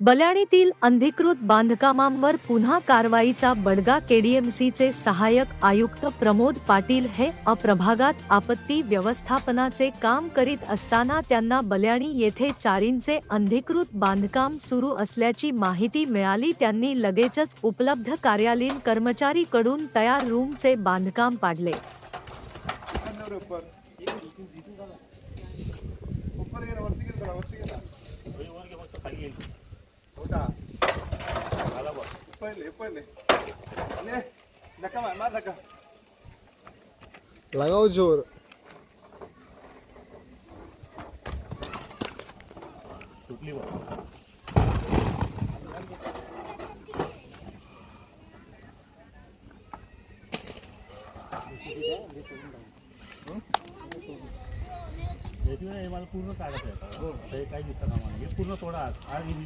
बल्याणीतील अंधिकृत बांधकामांवर पुन्हा कारवाईचा बडगा केडीएमसीचे सहाय्यक आयुक्त प्रमोद पाटील हे अप्रभागात आपत्ती व्यवस्थापनाचे काम करीत असताना त्यांना बल्याणी येथे चारींचे अंधिकृत बांधकाम सुरू असल्याची माहिती मिळाली. त्यांनी लगेचच उपलब्ध कार्यालयीन कर्मचारीकडून तयार रूमचे बांधकाम पाडले. होता. पहिले पहिले. ले नका मार मार नका. लगाओ जोर. हे पूर्ण काढायचं आहे आता. हे काही दिसतं कामा नाही हे पूर्ण तोडा आज ही